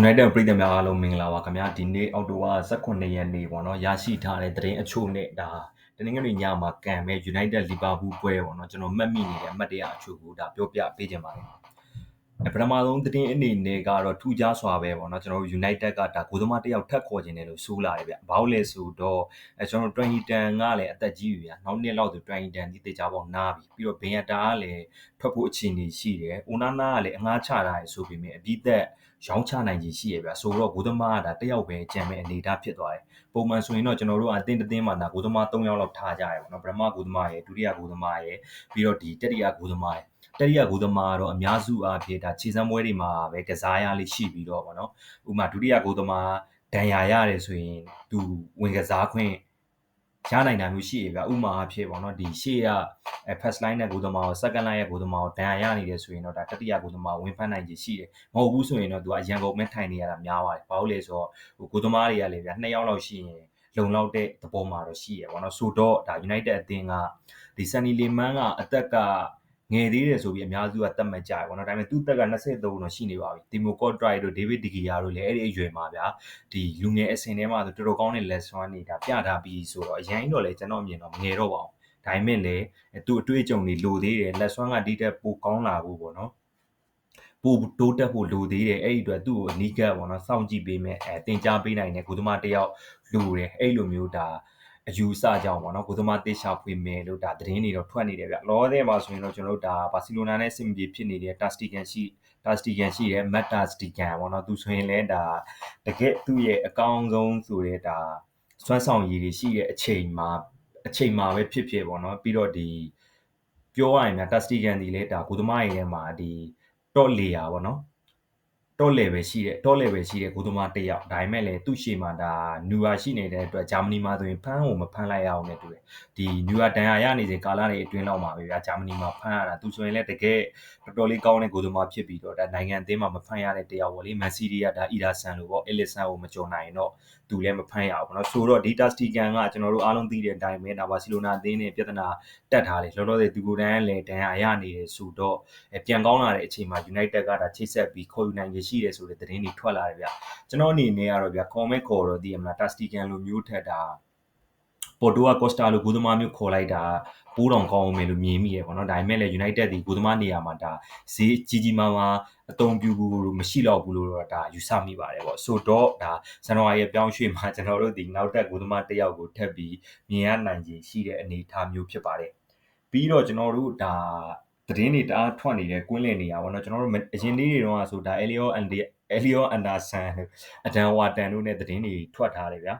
United ပြည်သက်များအားလုံးမင်္ဂလာပါခင်ဗျာဒီနေ့အောက်တိုဘာ18ရက်နေ့ပေါ့နော်ရရှိထားတဲ့သတင်းအချို့နဲ့ဒါတနင်္ဂနွေညမှာကံမဲ့ United Liverpool ပွဲပေါ့နော်ကျွန်တော်မှတ်မိနေတဲ့အမှတ်တရအချို့ကိုဒါပြောပြပေးခြင်းပါတယ်အဲ ပထမဆုံးသတင်းအနေနဲ့ကတော့ထူးခြားစွာပဲပေါ့နော်ကျွန်တော်တို့ United ကဒါကိုသမားတစ်ယောက်ထပ်ခေါ်ခြင်းတယ်လို့ဆိုလာတယ်ဗျဘာလို့လဲဆိုတော့အဲကျွန်တော်တို့20တန်ကလည်းအသက်ကြီးပြီဗျနောက်နှစ်လောက်ဆို20တန်ဒီတေချာပေါ့နားပြီပြီးတော့ဘင်ယတာကလည်းထွက်ဖို့အခြေအနေရှိတယ်အိုနာနာကလည်းအငှားချတာရဆိုပေမဲ့အပြီးသက်ရောင်းချနိုင်ခြင်းရှိရဗျဆိုတော့ကိုသမားကဒါတယောက်ပဲကြံမဲ့အနေအထားဖြစ်သွားတယ်ပုံမှန်ဆိုရင်တော့ကျွန်တော်တို့အတင်းတင်းမှာဒါကိုသမား3ယောက်လောက်ထားကြရပေါ့နော်ပထမကိုသမားရယ်ဒုတိယကိုသမားရယ်ပြီးတော့ဒီတတိယကိုသမားရယ် တတိယဂိုးသမားကတော့အများစုအားဖြင့်ဒါခြေစမ်းပွဲတွေမှာပဲကစားရလေးရှိပြီးတော့ဗောနော်ဥပမာဒုတိယဂိုးသမားဒဏ်ရာရတယ်ဆိုရင်သူဝင်ကစားခွင့်ရနိုင်တာမျိုးရှိရပြဥမာအဖြစ်ပေါ့နော်ဒီရှေ့က first line နဲ့ဂိုးသမားကို second line ရဲ့ဂိုးသမားကိုဒဏ်ရာရနေတယ်ဆိုရင်တော့ဒါတတိယဂိုးသမားဝင်ဖက်နိုင်ခြင်းရှိတယ်မဟုတ်ဘူးဆိုရင်တော့သူကအရန်ကုန်မဲ့ထိုင်နေရတာများပါတယ်ဘာလို့လဲဆိုတော့ဟိုဂိုးသမားတွေကလည်းဗျနှစ်ယောက်လောက်ရှိရင်လုံလောက်တဲ့သဘောမှာတော့ရှိရပေါ့နော်ဆိုတော့ဒါ United အသင်းကဒီ Sunny Lemon ကအသက်က ငယ်သေးတယ်ဆိုပြီးအများစုကသတ်မှတ်ကြတယ်ပေါ့နော်ဒါပေမဲ့သူ့တက်က23တော့ရှိနေပါပြီတီမိုကော့ဒရိုက်တို့ဒေးဗစ်ဒီဂီယာတို့လည်းအဲ့ဒီအရွယ်မှာဗျာဒီလူငယ်အဆင့်ထဲမှာဆိုတော်တော်ကောင်းတဲ့ lesson နေတာပြထားပြီးဆိုတော့အရင်တော့လည်းကျွန်တော်မြင်တော့မငယ်တော့ပါဘူးဒါပေမဲ့လည်းသူ့အတွေ့အကြုံတွေလိုသေးတယ် lesson ကဒီတက်ပိုကောင်းလာဖို့ပေါ့နော်ပိုတိုးတက်ဖို့လိုသေးတယ်အဲ့ဒီအတွက်သူ့ကိုအနီးကပ်ပေါ့နော်စောင့်ကြည့်ပေးမယ်အဲတင် जा ပေးနိုင်တဲ့ကုသမားတယောက်လိုတယ်အဲ့လိုမျိုးဒါ အယူဆကြောင့်ပေါ့နော်ကိုသမားတေရှာဖွေမယ်လို့ဒါသတင်းတွေတော့ထွက်နေတယ်ဗျလောဆယ်မှာဆိုရင်တော့ကျွန်တော်တို့ဒါဘာစီလိုနာနဲ့စင်မပြေဖြစ်နေတဲ့တာစတီကန်ရှိတာစတီကန်ရှိတယ်မက်တာစတီကန်ပေါ့နော်သူဆိုရင်လည်းဒါတကယ်သူ့ရဲ့အကောင်းဆုံးဆိုတဲ့ဒါစွမ်းဆောင်ရည်တွေရှိတဲ့အချိန်မှာအချိန်မှာပဲဖြစ်ဖြစ်ပေါ့နော်ပြီးတော့ဒီပြောရရင်များတာစတီကန်ဒီလေဒါကိုသမားရဲ့ထဲမှာဒီတော့လေယာပေါ့နော် တော့ level ရှိတဲ့တော့ level ရှိတဲ့ကိုသမားတယောက်ဒါပေမဲ့လည်းသူ့ရှေ့မှာဒါနူရာရှိနေတဲ့အတွက်ဂျာမနီမှာဆိုရင်ဖမ်းကိုမဖမ်းလိုက်ရအောင်နဲ့တူတယ်ဒီနူရာဒန်ယာရနေစဉ်ကာလတွေအတွင်းလောက်မှာပဲဗျာဂျာမနီမှာဖမ်းရတာသူဆိုရင်လည်းတကယ်တော်တော်လေးကောင်းတဲ့ကိုသမားဖြစ်ပြီးတော့ဒါနိုင်ငံအသင်းမှာမဖမ်းရတဲ့တယောက်ပေါ့လေမန်စီးရီးယားဒါအီရာဆန်လို့ပေါ့အလစ်ဆန်ကိုမကြုံနိုင်တော့သူလည်းမဖမ်းရအောင်ပေါ့နော်ဆိုတော့ဒေတာစတီကန်ကကျွန်တော်တို့အားလုံးသိတဲ့အတိုင်းပဲဒါဘာစီလိုနာအသင်းနဲ့ပြဿနာတက်ထားတယ်လောလောဆယ်သူကိုယ်တိုင်လည်းဒန်ယာရနေတယ်ဆိုတော့ပြန်ကောင်းလာတဲ့အချိန်မှာ United ကဒါချိတ်ဆက်ပြီးခေါ်ယူနိုင်ခြင်းရှိတယ်ဆိုတဲ့သတင်းတွေထွက်လာတယ်ဗျကျွန်တော်အနေနဲ့ကတော့ဗျခေါ်မဲ့ခေါ်တော့ဒီအမလားတာစတီကန်လိုမျိုးထက်တာပေါ်တိုကကော့စတာလိုဂိုးသမားမျိုးခေါ်လိုက်တာပိုးတောင်ကောင်းအောင်မယ်လို့မြင်မိရပေါ့နော်ဒါပေမဲ့လည်း United ဒီဂိုးသမားနေရာမှာဒါဈေးကြီးကြီးမားမားအသုံးပြုဖို့မရှိတော့ဘူးလို့တော့ဒါယူဆမိပါတယ်ပေါ့ဆိုတော့ဒါဇန်နဝါရီပြောင်းရွှေ့မှာကျွန်တော်တို့ဒီနောက်တက်ဂိုးသမားတစ်ယောက်ကိုထပ်ပြီးမြင်ရနိုင်ခြင်းရှိတဲ့အနေအထားမျိုးဖြစ်ပါတယ်ပြီးတော့ကျွန်တော်တို့ဒါ သတင်းတွေတအားထွက်နေတဲ့ကွင်းလည်နေရပါတော့ကျွန်တော်တို့အရင်နေ့တွေတော့ဆိုဒါ Elio and Elio Anderson အဒန်ဝါတန်တို့နဲ့သတင်းတွေထွက်ထားတယ်ဗျာ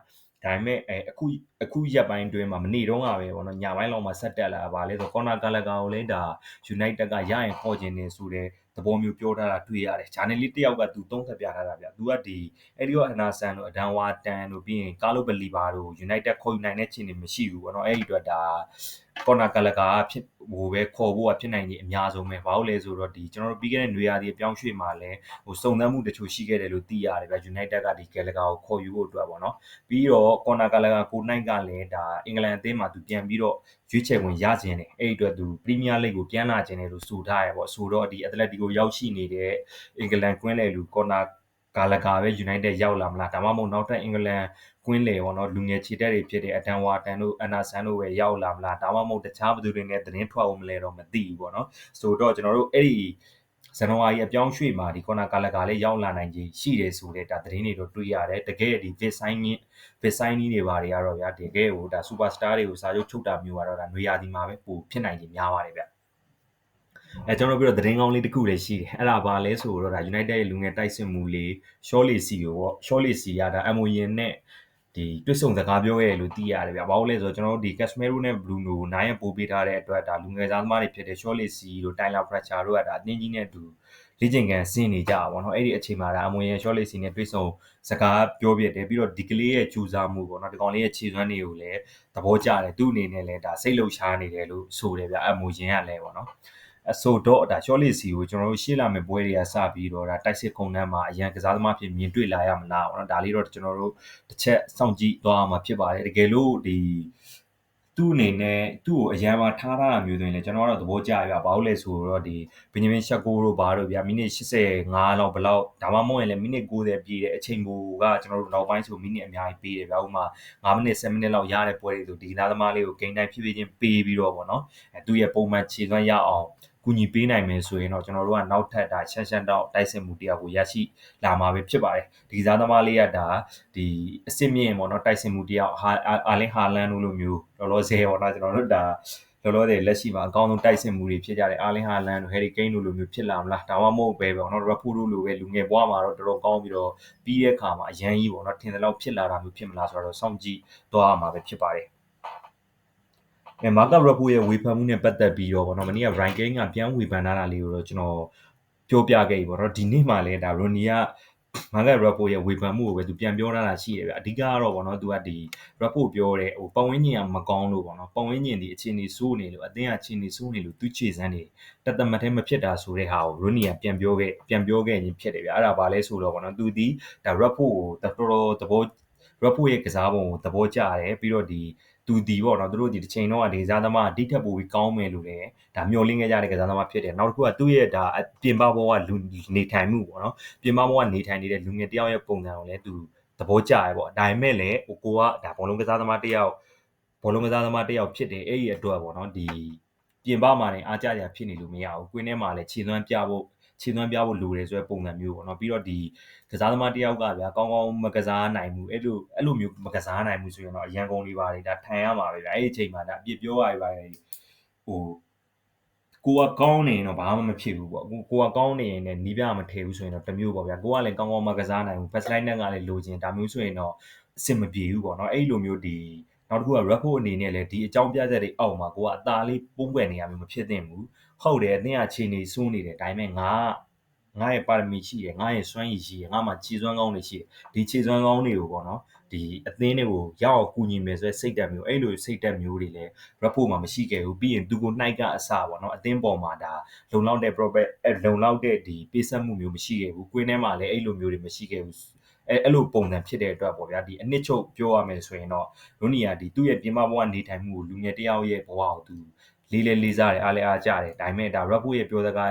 ဒါပေမဲ့အဲအခုအခုရက်ပိုင်းတွင်းမှာမနေ့တုန်းကပဲပေါ့နော်ညပိုင်းလောက်မှာဆက်တက်လာပါလေဆိုကော်နာကာလကာကိုလည်းဒါ United ကရရင်ခေါ်ခြင်းနေဆိုတဲ့သဘောမျိုးပြောထားတာတွေ့ရတယ်ဂျာနယ်လီတယောက်ကသူသုံးသက်ပြထားတာဗျသူကဒီအဲ့ဒီရောအနာဆန်တို့အဒန်ဝါတန်တို့ပြီးရင်ကာလိုဘလီဘာတို့ United ခေါ်ယူနိုင်တဲ့ခြေနေမရှိဘူးပေါ့နော်အဲ့ဒီအတွက်ဒါ ကော်နာကလကာဖြစ်ဟိုပဲခေါ်ဖို့ကဖြစ်နိုင်ကြီးအများဆုံးပဲဘာလို့လဲဆိုတော့ဒီကျွန်တော်တို့ပြီးခဲ့တဲ့နွေရာသီအပြောင်းရွှေ့မှာလည်းဟိုစုံစမ်းမှုတချို့ရှိခဲ့တယ်လို့သိရတယ်ဗျ United ကဒီကလကာကိုခေါ်ယူဖို့အတွက်ပေါ့နော်ပြီးတော့ကော်နာကလကာကိုနိုင်ကလည်းဒါအင်္ဂလန်အသင်းမှာသူပြန်ပြီးတော့ရွေးချယ်ဝင်ရခြင်းတယ်အဲ့ဒီအတွက်သူပရီးမီးယားလိဂ်ကိုပြန်လာခြင်းတယ်လို့ဆိုထားရပေါ့ဆိုတော့ဒီအက်တလက်တီကိုရောက်ရှိနေတဲ့အင်္ဂလန်ကွင်းလေလူကော်နာ ကာလကာပဲ United ရောက်လာမလားဒါမှမဟုတ်နောက်ထပ်အင်္ဂလန်ကွင်းလေပေါ့နော်လူငယ်ခြေတက်တွေဖြစ်တဲ့အတန်ဝါတန်တို့အန်နာဆန်တို့ပဲရောက်လာမလားဒါမှမဟုတ်တခြားဘယ်သူတွေနဲ့သတင်းထွက်အောင်မလဲတော့မသိဘူးပေါ့နော်ဆိုတော့ကျွန်တော်တို့အဲ့ဒီဇန်နဝါရီအပြောင်းရွှေ့မှာဒီကော်နာကာလကာလေးရောက်လာနိုင်ခြင်းရှိတယ်ဆိုတဲ့ဒါသတင်းတွေတော့တွေ့ရတယ်တကယ်ဒီ fit signing fit signing တွေဘာတွေကတော့ဗျာတကယ်ဟိုဒါ superstar တွေကိုစာချုပ်ချုပ်တာမျိုးကတော့ဒါနွေရာသီမှာပဲပိုဖြစ်နိုင်ခြင်းများပါတယ်ဗျ အဲကျွန်တော်ပြီးတော့သတင်းကောင်းလေးတစ်ခုလည်းရှိတယ်အဲ့ဒါဘာလဲဆိုတော့ဒါ United ရဲ့လူငယ်တိုက်စစ်မှုလေး Shortley စီကိုပေါ့ Shortley စီကဒါ MON နဲ့ဒီတွစ်ဆုံစကားပြောရဲလို့သိရတယ်ဗျ။ဘာလို့လဲဆိုတော့ကျွန်တော်တို့ဒီ Casemiro နဲ့ Bruno ကိုနိုင်ရပို့ပေးထားတဲ့အတွက်ဒါလူငယ်သားသမားတွေဖြစ်တဲ့ Shortley စီတို့ Tyler Fletcher တို့ကဒါအသင်းကြီးနဲ့အတူလေ့ကျင့်ခန်းဆင်းနေကြတာပေါ့နော်။အဲ့ဒီအချိန်မှာဒါအမွေရ Shortley စီနဲ့တွစ်ဆုံစကားပြောပြတယ်ပြီးတော့ဒီကလေးရဲ့ကြိုးစားမှုပေါ့နော်ဒီကောင်လေးရဲ့ခြေစွမ်းတွေကိုလည်းသဘောကျတယ်သူ့အနေနဲ့လည်းဒါစိတ်လှုပ်ရှားနေတယ်လို့ဆိုတယ်ဗျ။အမွေရင်ကလည်းပေါ့နော်။ အဆိုတော့ဒါရှော့လစ်စီကိုကျွန်တော်တို့ရှေ့လာမယ့်ပွဲတွေကစပြီးတော့ဒါတိုက်စစ်ခုံတန်းမှာအရန်ကစားသမားဖြစ်မြင်တွေ့လာရမလားပေါ့နော်ဒါလေးတော့ကျွန်တော်တို့တစ်ချက်စောင့်ကြည့်သွားမှာဖြစ်ပါတယ်တကယ်လို့ဒီသူ့အနေနဲ့သူ့ကိုအရန်မှာထားထားတာမျိုးဆိုရင်လည်းကျွန်တော်ကတော့သဘောကျရပါဘာလို့လဲဆိုတော့ဒီဘင်ဂျမင်ရှက်ကိုတို့ဘာတို့ဗျာမိနစ်85လောက်ဘလောက်ဒါမှမဟုတ်ရင်လည်းမိနစ်90ပြည့်တဲ့အချိန်ပိုကကျွန်တော်တို့နောက်ပိုင်းဆိုမိနစ်အများကြီးပေးတယ်ဗျာဥပမာ9မိနစ်10မိနစ်လောက်ရတဲ့ပွဲတွေဆိုဒီနာသမားလေးကိုဂိမ်းတိုင်းဖြည်းဖြည်းချင်းပေးပြီးတော့ပေါ့နော်အဲသူ့ရဲ့ပုံမှန်ခြေစွမ်းရအောင် ကူညီပေးနိုင်မယ်ဆိုရင်တော့ကျွန်တော်တို့ကနောက်ထပ်ဒါရှန်ရှန်တော့တိုက်စစ်မှုတရားကိုရရှိလာမှာပဲဖြစ်ပါတယ်ဒီစားသမားလေးကဒါဒီအစ်စ်မြင့်ပေါ့နော်တိုက်စစ်မှုတရားဟာအာလင်ဟာလန်တို့လိုမျိုးလောလောဆယ်ပေါ့နော်ကျွန်တော်တို့ဒါလောလောဆယ်လက်ရှိမှာအကောင်းဆုံးတိုက်စစ်မှုတွေဖြစ်ကြတယ်အာလင်ဟာလန်တို့ဟယ်ရီကိန်းတို့လိုမျိုးဖြစ်လာမလားဒါမှမဟုတ်ပဲပေါ့နော်ရဖူတို့လိုပဲလူငယ်ဘွားမှာတော့တော်တော်ကောင်းပြီးတော့ပြီးတဲ့အခါမှာအရန်ကြီးပေါ့နော်ထင်တယ်လို့ဖြစ်လာတာမျိုးဖြစ်မလားဆိုတော့စောင့်ကြည့်သွားရမှာပဲဖြစ်ပါတယ် အဲမာကာရပူရဲ့ဝေဖန်မှုနဲ့ပတ်သက်ပြီးတော့ဗောနော်မနေ့က ranking ကပြန်ဝေဖန်ထားတာလေးကိုတော့ကျွန်တော်ပြောပြခဲ့ပြီဗောနော်ဒီနေ့မှလည်းဒါရိုနီကမာကာရပူရဲ့ဝေဖန်မှုကိုပဲသူပြန်ပြောထားတာရှိတယ်ဗျအဓိကကတော့ဗောနော်သူကဒီရပူပြောတဲ့ဟိုပဝင်းညင်ကမကောင်းလို့ဗောနော်ပဝင်းညင်ဒီအခြေအနေဆိုးနေလို့အသင်းကအခြေအနေဆိုးနေလို့သူခြေစမ်းနေတသက်မထဲမဖြစ်တာဆိုတဲ့ဟာကိုရိုနီကပြန်ပြောခဲ့ပြန်ပြောခဲ့ရင်ဖြစ်တယ်ဗျအဲ့ဒါဘာလဲဆိုတော့ဗောနော်သူဒီဒါရပူကိုတော်တော်သဘောရပူရဲ့ကစားပုံကိုသဘောကျတယ်ပြီးတော့ဒီ သူဒီပေါ့နော်သူတို့ဒီတစ်ချိန်တော့ဒီကစားသမားအတိထက်ပိုပြီးကောင်းမယ်လို့လည်းဒါမျှော်လင့်ခဲ့ကြတဲ့ကစားသမားဖြစ်တယ်နောက်တစ်ခုကသူ့ရဲ့ဒါပြင်ပဘောကလူနေထိုင်မှုပေါ့နော်ပြင်ပဘောကနေထိုင်နေတဲ့လူငယ်တယောက်ရဲ့ပုံစံကိုလည်းသူသဘောကျရပေါ့ဒါပေမဲ့လည်းဟိုကိုကဒါဘောလုံးကစားသမားတယောက်ဘောလုံးကစားသမားတယောက်ဖြစ်တယ်အဲ့ဒီအတွက်ပေါ့နော်ဒီပြင်ပမှာနေအားကြရဖြစ်နေလို့မရဘူးကွင်းထဲမှာလည်းခြေသွမ်းပြဖို့ ခြေသွမ်းပြဖို့လိုတယ်ဆိုတဲ့ပုံစံမျိုးပေါ့နော်ပြီးတော့ဒီကစားသမားတယောက်ကဗျာကောင်းကောင်းမကစားနိုင်ဘူးအဲ့လိုအဲ့လိုမျိုးမကစားနိုင်ဘူးဆိုရင်တော့အရန်ကုန်လေးပါတယ်ဒါထိုင်ရမှာပဲဗျာအဲ့ဒီအချိန်မှာဒါအပြစ်ပြောရပါပဲဟိုကိုကကောင်းနေရင်တော့ဘာမှမဖြစ်ဘူးပေါ့ကိုကိုကကောင်းနေရင်လည်းနီးပြမထည့်ဘူးဆိုရင်တော့တမျိုးပေါ့ဗျာကိုကလည်းကောင်းကောင်းမကစားနိုင်ဘူး first line နဲ့ကလည်းလိုချင်ဒါမျိုးဆိုရင်တော့အဆင်မပြေဘူးပေါ့နော်အဲ့လိုမျိုးဒီ နောက်တစ်ခုက Raffo အနေနဲ့လည်းဒီအကြောင်းပြချက်တွေအောက်မှာကိုကအသာလေးပုံပွက်နေရမျိုးမဖြစ်သင့်ဘူးဟုတ်တယ်အသင်းကခြေနေစိုးနေတယ်ဒါပေမဲ့ငါကငါရဲ့ပါရမီရှိတယ်ငါရဲ့စွမ်းရည်ရှိတယ်ငါမှာခြေစွမ်းကောင်းတွေရှိတယ်ဒီခြေစွမ်းကောင်းတွေကိုပေါ့နော်ဒီအသင်းတွေကိုရောက်အောင်ကူညီမယ်ဆိုတဲ့စိတ်ဓာတ်မျိုးအဲ့လိုစိတ်ဓာတ်မျိုးတွေလည်း report မှာမရှိခဲ့ဘူးပြီးရင်သူကိုနှိုက်ကအစပေါ့နော်အသင်းပေါ်မှာဒါလုံလောက်တဲ့ proper လုံလောက်တဲ့ဒီပေးဆက်မှုမျိုးမရှိခဲ့ဘူးကွင်းထဲမှာလည်းအဲ့လိုမျိုးတွေမရှိခဲ့ဘူး အဲအဲ့လိုပုံစံဖြစ်တဲ့အတွက်ပေါ့ဗျာဒီအနှစ်ချုပ်ပြောရမယ်ဆိုရင်တော့ရိုနီယာဒီသူ့ရဲ့ပြင်ပဘဝနေထိုင်မှုကိုလူငယ်တယောက်ရဲ့ဘဝကိုသူလေးလေးလေးစားတယ်အားလည်းအားကြတယ်ဒါပေမဲ့ဒါ report ရဲ့ပြောစကား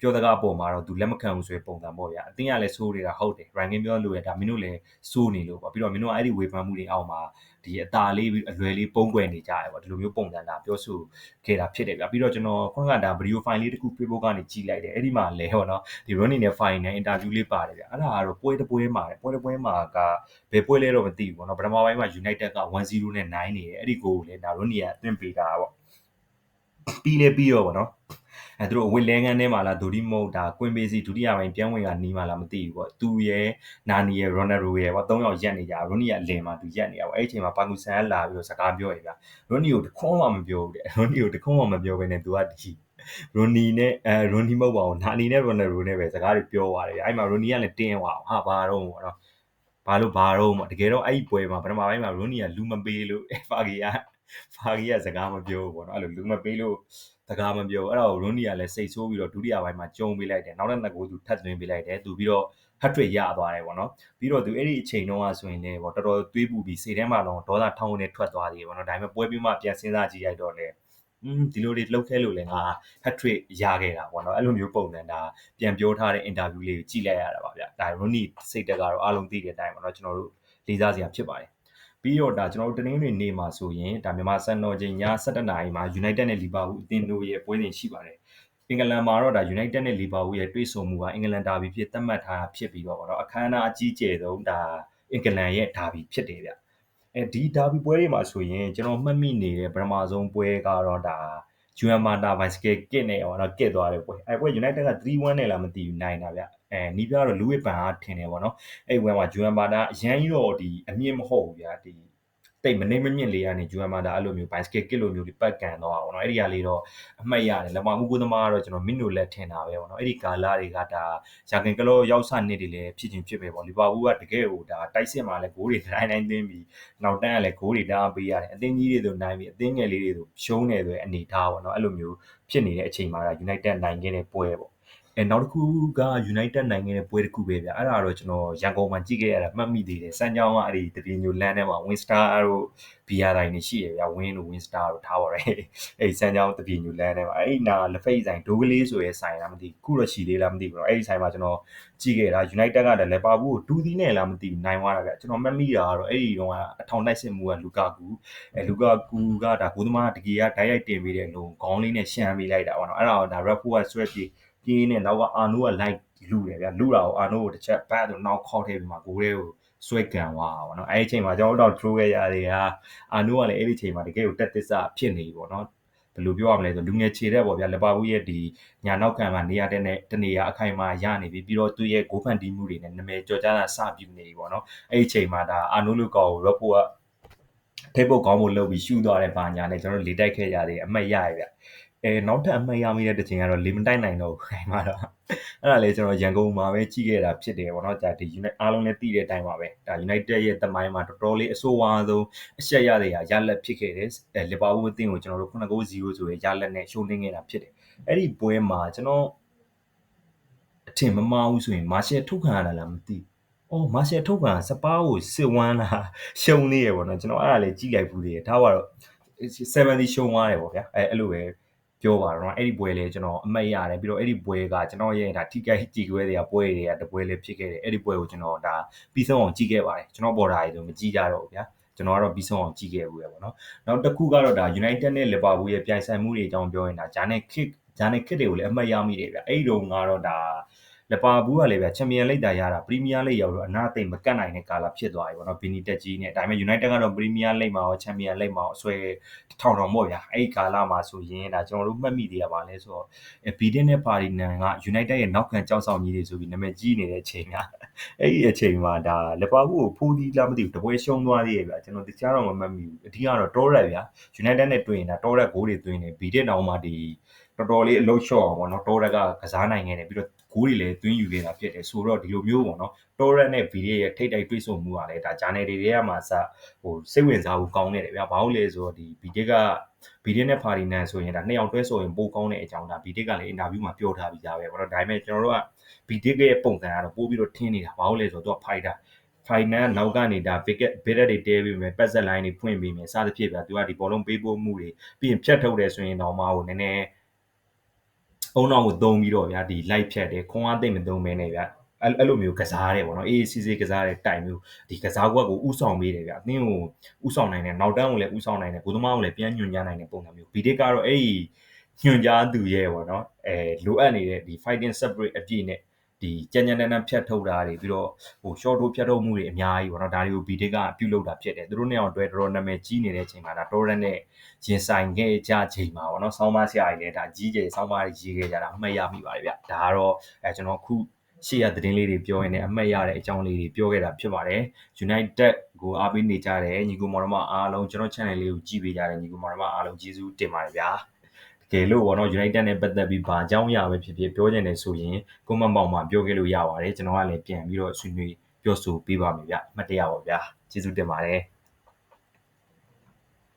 ပြောတကားအပေါ်မှာတော့သူလက်မခံဘူးဆိုတဲ့ပုံစံပေါ့ဗျာအတင်းကလည်းစိုးနေတာဟုတ်တယ် ranking ပြောလို့ရဒါမင်းတို့လည်းစိုးနေလို့ပေါ့ပြီးတော့မင်းတို့ကအဲ့ဒီဝေဖန်မှုတွေအောက်မှာဒီအตาလေးအလွယ်လေးပုံကွယ်နေကြရပေါ့ဒီလိုမျိုးပုံစံတာပြောဆိုခဲ့တာဖြစ်တယ်ဗျာပြီးတော့ကျွန်တော်ခုနကဒါ video file လေးတစ်ခု Facebook ကနေကြည့်လိုက်တယ်အဲ့ဒီမှာလဲဟောနော်ဒီ running နဲ့ file နဲ့ interview လေးပါတယ်ဗျာအဲ့ဒါကတော့ပွဲတစ်ပွဲမှာပွဲတစ်ပွဲမှာကဘယ်ပွဲလဲတော့မသိဘူးပေါ့နော်ပထမပိုင်းမှာ United က1-0နဲ့9နေတယ်အဲ့ဒီကိုလည်းဒါ running ကအသင့်ပေးတာပေါ့ပြီးလဲပြီးတော့ပေါ့နော် အဲသူတို့ဝစ်လဲငန်းထဲမှာလားဒိုဒီမုတ်ဒါကွင်ပေးစီဒုတိယပိုင်းပြန်ဝင်ကနီးမှလားမသိဘူးပေါ့သူရဲ့နာနီရဲ့ရိုနယ်ဒိုရဲ့ပေါ့သုံးယောက်ရက်နေကြရိုနီကအလင်မှာသူရက်နေတာပေါ့အဲ့ဒီအချိန်မှာပါကူဆန်ကလာပြီးတော့စကားပြောရပြရိုနီကိုတခွန်းမှမပြောဘူးတဲ့ရိုနီကိုတခွန်းမှမပြောဘဲနဲ့သူကဒီရိုနီနဲ့အဲရိုနီမဟုတ်ပါဘူးနာနီနဲ့ရိုနယ်ဒိုနဲ့ပဲစကားတွေပြောသွားတယ်အဲ့မှာရိုနီကလည်းတင်းသွားဟာဘာတော့ပေါ့နော် ဘာလို့ဘာတော့ပေါ့တကယ်တော့အဲ့ဒီပွဲမှာပထမပိုင်းမှာရိုနီကလူမပေးလို့ဖာဂီကဖာဂီကစကားမပြောဘူးပေါ့နော်အဲ့လိုလူမပေးလို့တကားမပြောအဲ့တော့ရိုနီကလည်းစိတ်ဆိုးပြီးတော့ဒုတိယပိုင်းမှာကြုံပေးလိုက်တယ်နောက်တဲ့နှစ်ကိုသူထပ်သွင်းပေးလိုက်တယ်သူပြီးတော့ hat trick ရသွားတယ်ပေါ့နော်ပြီးတော့သူအဲ့ဒီအချိန်တုန်းကဆိုရင်လည်းပေါ့တော်တော်တွေးပူပြီးစိတ်ထဲမှာတော့ဒေါသထောင်းနေထွက်သွားသေးတယ်ပေါ့နော်ဒါပေမဲ့ပွဲပြီးမှပြန်စဉ်းစားကြည့်လိုက်တော့လေอืม ဒီလိုတွေလှုပ်ခဲလို့လည်းငါ hat trick ရခဲ့တာပေါ့နော်အဲ့လိုမျိုးပုံစံဒါပြန်ပြောထားတဲ့ interview လေးကိုကြည့်လိုက်ရတာပါဗျဒါ Rooney စိတ်တက်ကတော့အားလုံးသိတဲ့အတိုင်းပေါ့နော်ကျွန်တော်တို့လေးစားစရာဖြစ်ပါတယ်ပြီးတော့ဒါကျွန်တော်တို့တနင်္ဂနွေနေ့မှာဆိုရင်ဒါမြန်မာစံတော်ချိန်ည7:00နာရီမှာ United နဲ့ Liverpool အသင်းတို့ရဲ့ပွဲစဉ်ရှိပါတယ်အင်္ဂလန်မှာတော့ဒါ United နဲ့ Liverpool ရဲ့တွေ့ဆုံမှုကအင်္ဂလန်ဒါဘီဖြစ်သတ်မှတ်ထားဖြစ်ပြီးတော့ဗောနော်အခမ်းအနားအကြီးကျယ်ဆုံးဒါအင်္ဂလန်ရဲ့ဒါဘီဖြစ်တယ်ဗျ အဲဒီဒါဘီပွဲတွေမှာဆိုရင်ကျွန်တော်မှတ်မိနေတဲ့ပထမဆုံးပွဲကတော့ဒါဂျူအန်မာတာဘိုင်စကယ်ကစ်နဲ့ဟောတော့ကစ်သွားတယ်ပွဲအဲပွဲ United က3-1နဲ့လားမသိဘူးနိုင်တာဗျအဲနီးပြတော့လူဝစ်ပန်အားထင်တယ်ပေါ့နော်အဲ့ပွဲမှာဂျူအန်မာတာအရန်ကြီးတော့ဒီအမြင့်မဟုတ်ဘူးဗျာဒီ တိတ်မနေမမြင့်လေးကနေဂျူအန်မာတာအဲ့လိုမျိုးဘိုင်စကစ်ကစ်လိုမျိုးဒီပတ်ကန်တော့ပါတော့အဲ့ဒီကလေးတော့အမှတ်ရတယ်လမမှုကူသမားကတော့ကျွန်တော်မင်းနိုလက်ထင်တာပဲပေါ့နော်အဲ့ဒီကာလာတွေကဒါယာကင်ကလောရောက်ဆနေတွေလည်းဖြစ်ချင်းဖြစ်ပဲပေါ့လီဗာပူးကတကယ်ဟိုဒါတိုက်စစ်မှာလည်းဂိုးတွေတိုင်းတိုင်းသွင်းပြီးနောက်တန်းကလည်းဂိုးတွေတားပေးရတယ်အသင်းကြီးတွေဆိုနိုင်ပြီးအသင်းငယ်လေးတွေဆိုရှုံးနေတယ်အနေထားပေါ့နော်အဲ့လိုမျိုးဖြစ်နေတဲ့အချိန်မှာဒါ United နိုင်ခဲ့တဲ့ပွဲပေါ့ အဲနောက်တစ်ခုက United နိုင်ငံရဲ့ပွဲတစ်ခုပဲဗျအဲ့ဒါတော့ကျွန်တော်ရန်ကုန်မှာကြည့်ခဲ့ရတာမှတ်မိသေးတယ်စမ်းကြောင်းကအဲ့ဒီတပြင်းညိုလမ်းထဲမှာ Winstar တို့ BR တိုင်းနေရှိရဗျ Win တို့ Winstar တို့ထားပါရဲအဲ့စမ်းကြောင်းတပြင်းညိုလမ်းထဲမှာအဲ့နာလက်ဖိတ်ဆိုင်ဒိုးကလေးဆိုရဲဆိုင်လားမသိခုတော့ရှိသေးလားမသိဘူးတော့အဲ့ဒီဆိုင်မှာကျွန်တော်ကြည့်ခဲ့တာ United ကလည်းလေပါဘူးတူးသီးနဲ့လားမသိနိုင်သွားတာဗျကျွန်တော်မှတ်မိတာကတော့အဲ့ဒီတော့အထောင်တိုက်စစ်မှုကလူကာကူအဲလူကာကူကဒါဂိုးသမားတကယ်ကဓာတ်ရိုက်တင်ပေးတဲ့လုံခေါင်းလေးနဲ့ရှမ်းပေးလိုက်တာပေါ့နော်အဲ့ဒါတော့ဒါ Red Bull ကဆွဲပြေး ပြေးနေနောက်ကအာနိုးက like လူတယ်ဗျလူတာကိုအာနိုးကိုတစ်ချက်ဘတ်တော့နောက်ခေါက်ထည့်ပြီးမှကိုယ်လေးကိုဆွဲကန်သွားတာပေါ့နော်အဲ့ဒီအချိန်မှာကျွန်တော်တို့တော့ throw ခဲ့ရတဲ့ကအာနိုးကလည်းအဲ့ဒီအချိန်မှာတကယ်ကိုတက်သစ္စာဖြစ်နေပြီပေါ့နော်ဘယ်လိုပြောရမလဲဆိုလူငယ်ခြေတဲ့ပေါ့ဗျာလပါဘူးရဲ့ဒီညာနောက်ခံမှာနေရာတဲ့နဲ့တနေရာအခိုင်မှာရနေပြီပြီးတော့သူ့ရဲ့ဂိုးဖန်တီးမှုတွေနဲ့နာမည်ကျော်ကြားတာစပြုနေပြီပေါ့နော်အဲ့ဒီအချိန်မှာဒါအာနိုးလူကောကို rap ကထိပ်ပုတ်ကောင်းဖို့လုပ်ပြီးရှူသွားတဲ့ဘာညာနဲ့ကျွန်တော်လေတိုက်ခဲ့ကြတယ်အမှတ်ရရဗျ အဲနောက်ထပ်အမှတ်ရမိတဲ့တစ်ချိန်ကတော့လေမတိုက်နိုင်တော့ဘူးခိုင်မှာတော့အဲ့ဒါလေကျွန်တော်ရန်ကုန်မှာပဲကြည့်ခဲ့တာဖြစ်တယ်ပေါ့နော်ဒါဒီ United အားလုံးလည်းသိတဲ့အတိုင်းပါပဲဒါ United ရဲ့တမိုင်းမှာတော်တော်လေးအဆိုးဝါးဆုံးအရှက်ရတဲ့ရလက်ဖြစ်ခဲ့တယ်အဲလီဗာပူးအသင်းကိုကျွန်တော်တို့9-0ဆိုတဲ့ရလက်နဲ့ရှုံးနေခဲ့တာဖြစ်တယ်အဲ့ဒီပွဲမှာကျွန်တော်အထင်မမှားဘူးဆိုရင်မာရှယ်ထုတ်ခံရတာလားမသိဘူးအော်မာရှယ်ထုတ်ခံစပါးကိုစစ်ဝမ်းလာရှုံနေရပေါ့နော်ကျွန်တော်အဲ့ဒါလေးကြည့်လိုက်ဘူးလေဒါကတော့70ရှုံသွားတယ်ပေါ့ဗျာအဲအဲ့လိုပဲ ပြောပါတော့အဲ့ဒီပွဲလေးကျွန်တော်အမှတ်ရတယ်ပြီးတော့အဲ့ဒီပွဲကကျွန်တော်ရဲ့ဒါထိကိုက်ကြည်ခွဲတွေကပွဲတွေကတပွဲလေးဖြစ်ခဲ့တယ်အဲ့ဒီပွဲကိုကျွန်တော်ဒါပြီးဆုံးအောင်ကြည့်ခဲ့ပါတယ်ကျွန်တော်ပေါ်တာတွေဆိုမကြည့်ကြတော့ဘူးဗျာကျွန်တော်ကတော့ပြီးဆုံးအောင်ကြည့်ခဲ့ဘူးရပေါ့နော်နောက်တစ်ခုကတော့ဒါ United နဲ့ Liverpool ရဲ့ပြိုင်ဆိုင်မှုတွေအကြောင်းပြောရင်ဒါဂျာနယ်ခစ်ဂျာနယ်ခစ်တွေကိုလည်းအမှတ်ရမိတယ်ဗျအဲ့ဒီတော့ကတော့ဒါ လပါဘူးကလည်းဗျချန်ပီယံလိပ်တာရတာပရီးမီးယားလိပ်ရောက်တော့အနာသိမ့်မကတ်နိုင်တဲ့ကာလဖြစ်သွားပြီပေါ့နော်ဘီနီတက်ကြီးနဲ့ဒါပေမဲ့ United ကတော့ပရီးမီးယားလိပ်မှာရောချန်ပီယံလိပ်မှာရောအဆွဲထောင်ထောင်ပေါ့ဗျာအဲ့ဒီကာလမှာဆိုရင်ဒါကျွန်တော်တို့မှတ်မိသေးရပါလဲဆိုတော့ဘီဒင်နဲ့ပါရီနန်က United ရဲ့နောက်ခံကြောက်ဆောင်ကြီးတွေဆိုပြီးနာမည်ကြီးနေတဲ့အချိန်ကအဲ့ဒီအချိန်မှာဒါလပါဘူးကိုဖိုးသီးလားမသိဘူးတပွဲရှုံးသွားသေးရဲ့ဗျာကျွန်တော်တခြားတော့မမှတ်မိဘူးအဓိကတော့တောရက်ဗျာ United နဲ့တွေ့ရင်ဒါတောရက်ဂိုးတွေသွင်းနေဘီဒင်တောင်မှဒီတော်တော်လေးအလုတ်လျှော့အောင်ပေါ့နော်တောရက်ကကစားနိုင်ခဲ့တယ်ပြီးတော့ ဂိုးတွေလည်းသွင်းယူခဲ့တာဖြစ်တယ်ဆိုတော့ဒီလိုမျိုးပေါ့နော်တောရက်နဲ့ဗီဒီရဲ့ထိတ်တိုက်တွေ့ဆုံမှုကလည်းဒါဂျာနယ်တွေထဲမှာစဟိုစိတ်ဝင်စားဖို့ကောင်းနေတယ်ဗျာဘာလို့လဲဆိုတော့ဒီဗီဒီကဗီဒီနဲ့ဖာဒီနန်ဆိုရင်ဒါနှစ်ယောက်တွဲဆိုရင်ပိုကောင်းတဲ့အကြောင်းဒါဗီဒီကလည်းအင်တာဗျူးမှာပြောထားပြီးသားပဲပေါ့နော်ဒါပေမဲ့ကျွန်တော်တို့ကဗီဒီရဲ့ပုံစံကတော့ပို့ပြီးတော့ထင်းနေတာဘာလို့လဲဆိုတော့သူကဖိုက်တာဖိုင်နန်နောက်ကနေဒါ wicket ဘစ်ရက်တွေတဲပြီးမယ်ပတ်ဆက်လိုင်းတွေဖွင့်ပြီးမယ်စသဖြင့်ဗျာသူကဒီဘောလုံးပေးပို့မှုတွေပြီးရင်ဖြတ်ထုတ်တယ်ဆိုရင်တော့မှဟိုနည်းနည်း အုံနောက်ကိုသုံးပြီးတော့ဗျာဒီ light ဖြတ်တယ်ခွန်အားသိမ့်မသုံးမဲနဲ့ဗျာအဲ့အဲ့လိုမျိုးကစားတယ်ပေါ့နော်အေးအေးဆေးဆေးကစားတဲ့တိုင်မျိုးဒီကစားကွက်ကိုဥဆောင်ပေးတယ်ဗျအသင်းကိုဥဆောင်နိုင်တယ်နောက်တန်းကိုလည်းဥဆောင်နိုင်တယ်ကိုသမားကိုလည်းပြန်ညွှန်ကြားနိုင်တဲ့ပုံစံမျိုးဗီဒီကတော့အဲ့ဒီညွှန်ကြားသူရဲ့ပေါ့နော်အဲလိုအပ်နေတဲ့ဒီ fighting separate အပြည့်နဲ့ ဒီကြံကြံတန်းတန်းဖြတ်ထုတ်တာတွေပြီးတော့ဟို short တို့ဖြတ်ထုတ်မှုတွေအများကြီးပေါ့နော်ဒါတွေကို BD ကပြုတ်လောက်တာဖြစ်တယ်သူတို့နှစ်ယောက်အတွက်တော်တော်နာမည်ကြီးနေတဲ့အချိန်မှာဒါ Torrent နဲ့ရင်ဆိုင်ခဲ့ကြချိန်မှာပေါ့နော်ဆောင်းပါးဆရာကြီးလည်းဒါကြီးကျယ်ဆောင်းပါးရေးခဲ့ကြတာအမှတ်ရမိပါတယ်ဗျဒါကတော့အဲကျွန်တော်ခုရှေ့ရသတင်းလေးတွေပြောရင်းနဲ့အမှတ်ရတဲ့အကြောင်းလေးတွေပြောခဲ့တာဖြစ်ပါတယ် United ကိုအားပေးနေကြတဲ့ညီကိုမော်ရမအားလုံးကျွန်တော် channel လေးကိုကြည့်ပေးကြတဲ့ညီကိုမော်ရမအားလုံးကျေးဇူးတင်ပါတယ်ဗျာ ကယ်လို့ပေါ့နော် United နဲ့ပတ်သက်ပြီးဘာအကြောင်းအရာပဲဖြစ်ဖြစ်ပြောချင်တယ်ဆိုရင် comment box မှာပြောခဲ့လို့ရပါတယ်ကျွန်တော်ကလည်းပြန်ပြီးတော့ဆွေးနွေးပြောဆိုပေးပါမယ်ဗျအမှတ်တရပါဗျာကျေးဇူးတင်ပါတယ်